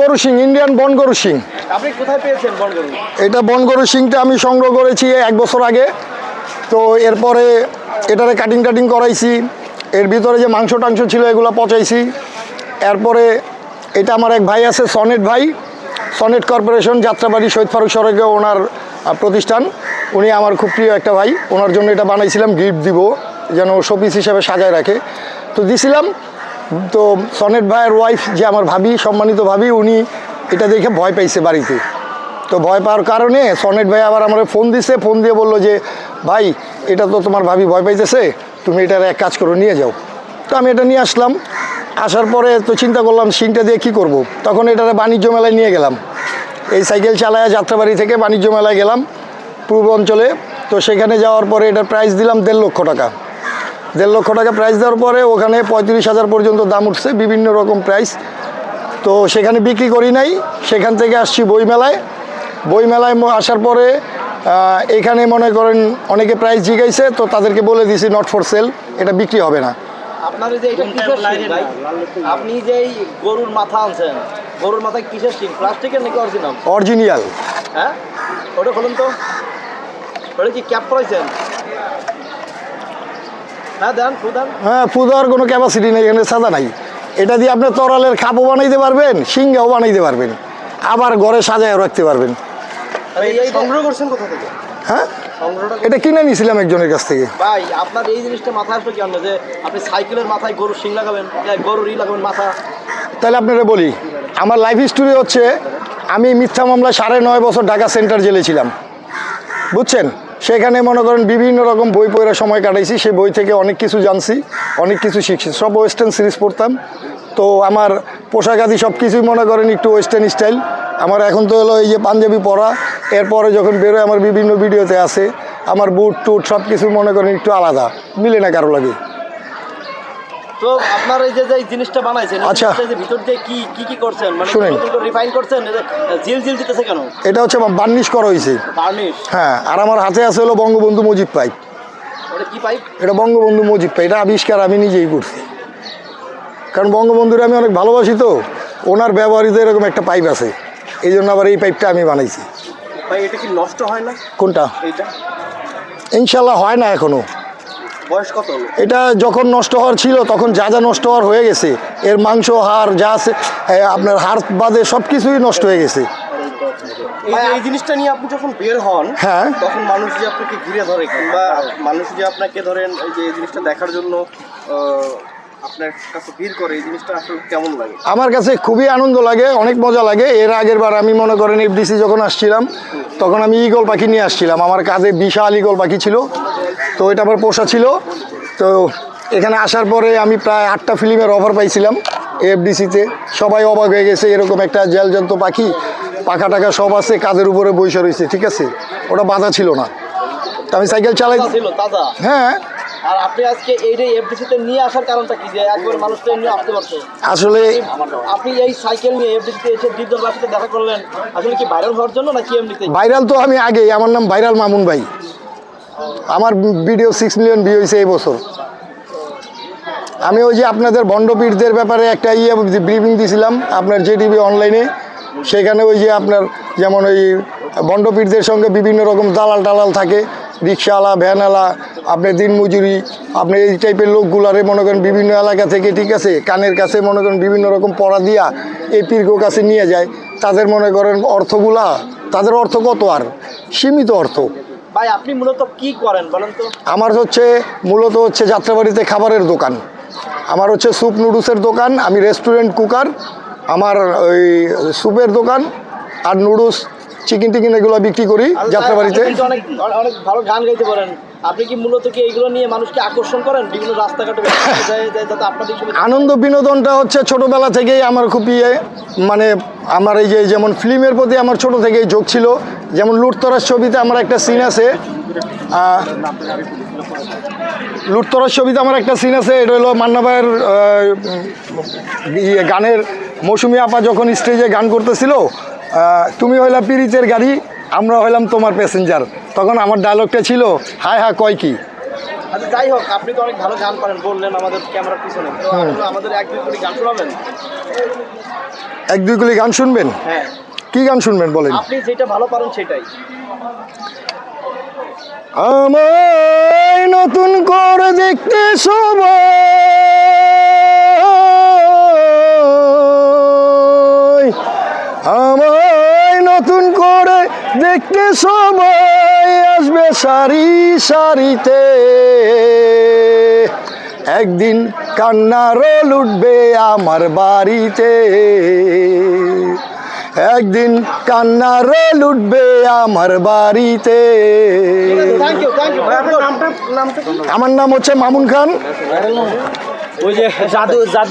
গরু সিং ইন্ডিয়ান বন গরু সিং আপনি কোথায় পেয়েছেন বনগরু এটা বন গরু সিংটা আমি সংগ্রহ করেছি এক বছর আগে। তো এরপরে এটারে কাটিং টাটিং করাইছি। এর ভিতরে যে মাংস টাংস ছিল এগুলো পচাইছি। এরপরে এটা আমার এক ভাই আছে সনেট ভাই। সনেট কর্পোরেশন যাত্রাবাড়ি শহীদ ফারুক সড়কে ওনার প্রতিষ্ঠান। উনি আমার খুব প্রিয় একটা ভাই। ওনার জন্য এটা বানাইছিলাম গিফট দিব। যেন শোপিস হিসাবে সাজায় রাখে। তো দিছিলাম। তো সনেট ভাইয়ের ওয়াইফ যে আমার ভাবি, সম্মানিত ভাবি, উনি এটা দেখে ভয় পাইছে বাড়িতে। তো ভয় পাওয়ার কারণে সনেট ভাই আবার আমার ফোন দিছে ফোন দিয়ে বলল যে, ভাই, এটা তো তোমার ভাবি ভয় পাইতেছে, তুমি এটার এক কাজ করো, নিয়ে যাও। তো আমি এটা নিয়ে আসলাম। আসার পরে তো চিন্তা করলাম, সিংটা দিয়ে কি করব। তখন এটারে বাণিজ্য মেলায় নিয়ে গেলাম। এই সাইকেল চালায় যাত্রাবাড়ি থেকে বাণিজ্য মেলায় গেলাম পূর্ব অঞ্চলে। তো সেখানে যাওয়ার পরে এটার প্রাইস দিলাম দেড় লক্ষ টাকা। দেড় লক্ষ টাকা প্রাইস দেওয়ার পরে ওখানে পঁয়ত্রিশ হাজার পর্যন্ত দাম উঠছে বিভিন্ন রকম প্রাইস তো সেখানে বিক্রি করি নাই সেখান থেকে আসছি বইমেলায়। বইমেলায় ম- আসার পরে এখানে মনে করেন অনেকে প্রাইস জিগাইছে তো তাদেরকে বলে দিছি নট ফর সেল এটা বিক্রি হবে না। আপনার যে এটা কিসের শিং ভাই আপনি যে গরুর মাথা আনছেন গরুর মাথায় কিসের শিং প্লাস্টিকের নাকি অরিজিনাল অরিজিনাল হ্যাঁ? ওটা খুলুন তো। ওটা কি ক্যাপ করাইছেন? হ্যাঁ দেন ফু দেন। হ্যাঁ ফু কোনো ক্যাপাসিটি নেই এখানে সাদা নাই। এটা দিয়ে আপনি তরালের খাপও বানাইতে পারবেন সিংহাও বানাইতে পারবেন আবার ঘরে সাজায়ও রাখতে পারবেন। হ্যাঁ? এটা কিনে নিয়েছিলাম একজনের কাছ থেকে। ভাই আপনার এই জিনিসটা মাথায় আসলো কি যে আপনি সাইকেলের মাথায় গরুর শিং লাগাবেন গরুর ই লাগাবেন মাথা? তাহলে আপনারা বলি আমার লাইফ হিস্টোরি হচ্ছে আমি মিথ্যা মামলা সাড়ে নয় বছর ঢাকা সেন্টার জেলে ছিলাম। বুঝছেন? সেখানে মনে করেন বিভিন্ন রকম বই পড়ে সময় কাটাইছি, সেই বই থেকে অনেক কিছু জানছি, অনেক কিছু শিখছি। সব ওয়েস্টার্ন সিরিজ পড়তাম। তো আমার পোশাক আদি সব কিছুই মনে করেন একটু ওয়েস্টার্ন স্টাইল আমার এখন তো হলো এই যে পাঞ্জাবি পরা, এরপরে যখন বেরোয় আমার বিভিন্ন ভিডিওতে আছে, আমার বুট টুট সব কিছু মনে করেন একটু আলাদা, মিলে না কারও লাগে। তো আপনার এই যে এই জিনিসটা বানাইছেন আচ্ছা। ভিতর দিয়ে কি কি কি করছেন? মানে শুনেন। রিফাইন করছেন? জিল জিল দিতেছে কেন? এটা হচ্ছে বার্নিশ করা হয়েছে। বার্নিশ? হ্যাঁ আর আমার হাতে আছে হলো বঙ্গবন্ধু মুজিব পাইপ। ওটা কি পাইপ? এটা বঙ্গবন্ধু মুজিব পাই এটা আবিষ্কার আমি নিজেই করছি। কারণ বঙ্গবন্ধুরে আমি অনেক ভালোবাসি তো। ওনার ব্যবহৃত এরকম একটা পাইপ আছে। এই জন্য আবার এই পাইপটা আমি বানাইছি। ভাই এটা কি নষ্ট হয় না? কোনটা? এইটা? ইনশাল্লাহ হয় না এখনও। বয়স কত? এটা যখন নষ্ট হওয়ার ছিল তখন যা যা নষ্ট হওয়ার হয়ে গেছে। এর মাংস হাড় যা আছে আপনার হাড় বাদে সব কিছুই নষ্ট হয়ে গেছে। এই জিনিসটা নিয়ে আপনি যখন বের হন হ্যাঁ। তখন মানুষ যে আপনাকে ঘিরে ধরে কিংবা মানুষ যে আপনাকে ধরেন এই যে এই জিনিসটা দেখার জন্য আপনার কাছে ভিড় করে এই জিনিসটা আসলে কেমন লাগে? আমার কাছে খুবই আনন্দ লাগে অনেক মজা লাগে। এর আগের বার আমি মনে করেন এফডিসি যখন আসছিলাম তখন আমি ইগল পাখি নিয়ে আসছিলাম। আমার কাজে বিশাল ইগল পাখি ছিল। তো এটা আমার পোষা ছিল। তো এখানে আসার পরে আমি প্রায় আটটা ফিল্মের অফার পাইছিলাম এফডিসিতে সবাই অবাক হয়ে গেছে এরকম একটা জেলজন্ত পাখি পাখা টাকা সব আছে কাজের উপরে বৈশা রয়েছে ঠিক আছে? ওটা বাধা ছিল না। তো আমি সাইকেল চালাই হ্যাঁ। আর আপনি আজকে এফডিসিতে নিয়ে আসার কারণটা কি যে একবার মানুষ তো আসতে পারতো আসলে আপনি এই সাইকেল নিয়ে এফডিসিতে এসে দ্বীপদলবার সাথে দেখা করলেন আসলে কি ভাইরাল হওয়ার জন্য নাকি এমনিতে ভাইরাল তো আমি আগেই আমার নাম ভাইরাল মামুন ভাই। আমার ভিডিও সিক্স মিলিয়ন ভিউ হয়েছে এই বছর। আমি ওই যে আপনাদের ভণ্ডপীঠদের ব্যাপারে একটা ইয়ে ব্রিফিং দিয়েছিলাম আপনার জেটিভি অনলাইনে সেখানে ওই যে আপনার যেমন ওই ভণ্ডপীঠদের সঙ্গে বিভিন্ন রকম দালাল টালাল থাকে রিক্সাওয়ালা ভ্যানওয়ালা, আপনি দিনমজুরি আপনি এই টাইপের লোকগুলারে মনে করেন বিভিন্ন এলাকা থেকে, ঠিক আছে, কানের কাছে মনে করেন বিভিন্ন রকম পড়া দিয়া এই পীরগো কাছে নিয়ে যায়। তাদের মনে করেন অর্থগুলা, তাদের অর্থ কত আর? সীমিত অর্থ। ভাই আপনি মূলত কি করেন বলেন তো? আমার হচ্ছে মূলত হচ্ছে যাত্রাবাড়িতে খাবারের দোকান। আমার হচ্ছে স্যুপ নুডলসের দোকান আমি রেস্টুরেন্ট কুকার আমার ওই স্যুপের দোকান আর নুডলস চিকেন টিকেন এগুলো বিক্রি করি যাত্রাবাড়িতে। অনেক অনেক ভালো গান গাইতে পারেন। আপনি কি মূলত কি এইগুলো নিয়ে মানুষকে আকর্ষণ করেন? বিভিন্ন রাস্তাঘাটে যাতে আপনাদের আনন্দ বিনোদনটা হচ্ছে ছোটোবেলা থেকেই আমার খুব ইয়ে মানে আমার এই যে যেমন ফিল্মের প্রতি আমার ছোট থেকেই ঝোঁক ছিল যেমন লুটতরার ছবিতে আমার একটা সিন আছে লুটতরার ছবিতে আমার একটা সিন আছে এটা হলো মান্না ভাইয়ের ইয়ে গানের মৌসুমি আপা যখন স্টেজে গান করতেছিল তুমি হইলা পিরিচের গাড়ি আমরা হইলাম তোমার প্যাসেঞ্জার তখন আমার ডায়লগটা ছিল হায় হা কয় কি? আচ্ছা যাই হোক আপনি তো অনেক ভালো গান পারেন বললেন আমাদের ক্যামেরার পিছনে। আমাদের এক দুই কোটি গান শোনাবেন? এক দুই গুলি গান শুনবেন? হ্যাঁ। কি গান শুনবেন বলেন? আপনি যেটা ভালো পারেন সেটাই। আমায় নতুন করে দেখতে সবাই। আমায় নতুন করে দেখতে সময় আসবে সারি সারিতে। একদিন কান্নার লুটবে আমার বাড়িতে। একদিন কান্নার উঠবে আমার বাড়িতে? আমার নাম হচ্ছে মামুন খান। ওই যে জাদু জাদু